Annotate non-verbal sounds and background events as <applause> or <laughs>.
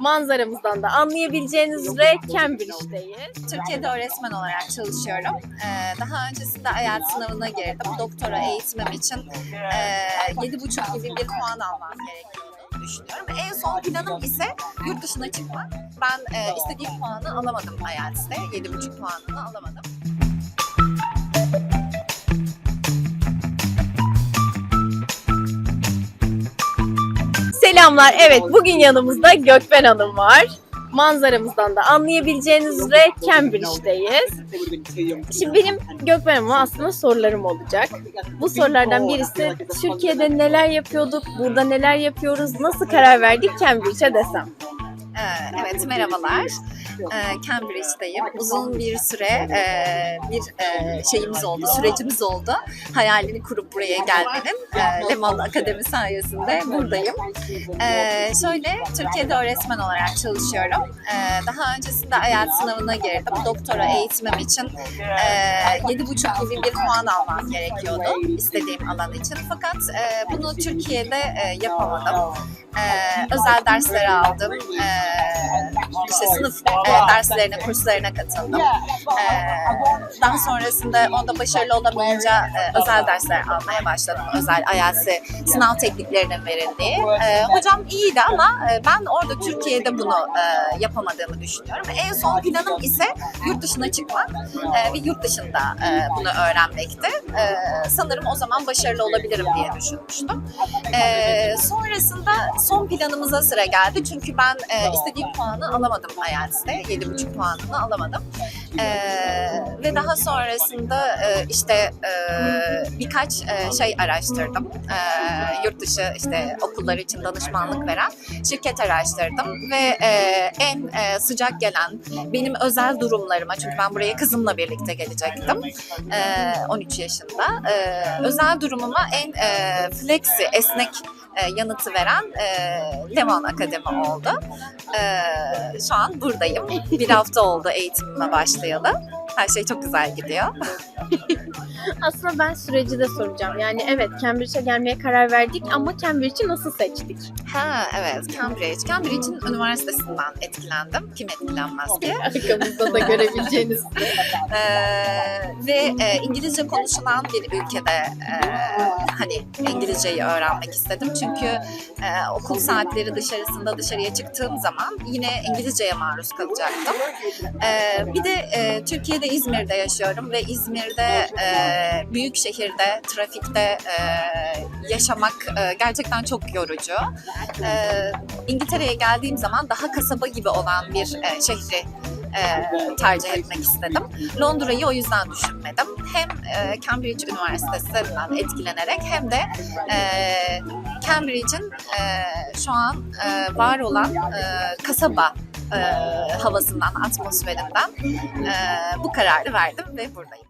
Manzaramızdan da anlayabileceğiniz üzere Cambridge'deyiz. Türkiye'de öğretmen olarak çalışıyorum. Ee, daha öncesinde IELTS sınavına girdim. Doktora eğitimim için e, 7,5 gibi bir puan almam gerekiyordu düşünüyorum. En son planım ise yurt dışına çıkmak. Ben e, istediğim puanı alamadım IELTS'te. 7,5 puanını alamadım. Selamlar. Evet bugün yanımızda Gökben Hanım var. Manzaramızdan da anlayabileceğiniz üzere Cambridge'deyiz. Şimdi benim Gökben Hanım'a aslında sorularım olacak. Bu sorulardan birisi Türkiye'de neler yapıyorduk, burada neler yapıyoruz, nasıl karar verdik Cambridge'e desem. Ee, evet, merhabalar. Ee, Cambridge'deyim. Uzun bir süre e, bir e, şeyimiz oldu, sürecimiz oldu. Hayalini kurup buraya gelmenin. E, Leman Akademi sayesinde buradayım. Ee, şöyle, Türkiye'de öğretmen olarak çalışıyorum. Ee, daha öncesinde IELTS sınavına girdim. Doktora eğitimim için e, 7,5 gibi bir puan almam gerekiyordu istediğim alan için. Fakat e, bunu Türkiye'de e, yapamadım. Ee, özel dersler aldım. Ee, işte sınıf e, derslerine, kurslarına katıldım. Ee, daha sonrasında onda başarılı olamayınca e, özel dersler almaya başladım. Özel IELTS'e sınav tekniklerinin verildiği. Ee, hocam iyiydi ama e, ben orada Türkiye'de bunu e, yapamadığımı düşünüyorum. En son planım ise yurt dışına çıkmak e, ve yurt dışında e, bunu öğrenmekti. E, sanırım o zaman başarılı olabilirim diye düşünmüştüm. E, sonrasında son planımıza sıra geldi. Çünkü ben e, istediğim puanı alamadım IELTS'te. 7,5 puanını alamadım. E, ve daha sonrasında e, işte e, birkaç e, şey araştırdım. E, yurt dışı işte okullar için danışmanlık veren şirket araştırdım ve e, en e, sıcak gelen benim özel durumlarıma çünkü ben buraya kızımla birlikte gelecektim. E, 13 yaşında. E, özel durumuma en e, flexi, esnek e, yanıtı veren e, Leman Akademi oldu. E, şu an buradayım. Bir hafta oldu eğitimime başlayalı. Her şey çok güzel gidiyor. <laughs> Aslında ben süreci de soracağım. Yani evet Cambridge'e gelmeye karar verdik ama Cambridge'i nasıl seçtik? Ha evet Cambridge. Cambridge'in üniversitesinden etkilendim. Kim etkilenmez ki? <laughs> Arkamızda da görebileceğiniz <laughs> Ee, ve e, İngilizce konuşulan bir ülkede e, hani İngilizceyi öğrenmek istedim. Çünkü e, okul saatleri dışarısında dışarıya çıktığım zaman yine İngilizceye maruz kalacaktım. E, bir de e, Türkiye'de İzmir'de yaşıyorum ve İzmir'de e, büyük şehirde trafikte e, yaşamak e, gerçekten çok yorucu. E, İngiltere'ye geldiğim zaman daha kasaba gibi olan bir e, şehri e, tercih etmek istedim. Londra'yı o yüzden düşünmedim. Hem e, Cambridge Üniversitesi'nden etkilenerek hem de e, Cambridge'in e, şu an e, var olan e, kasaba e, havasından, atmosferinden e, bu kararı verdim ve buradayım.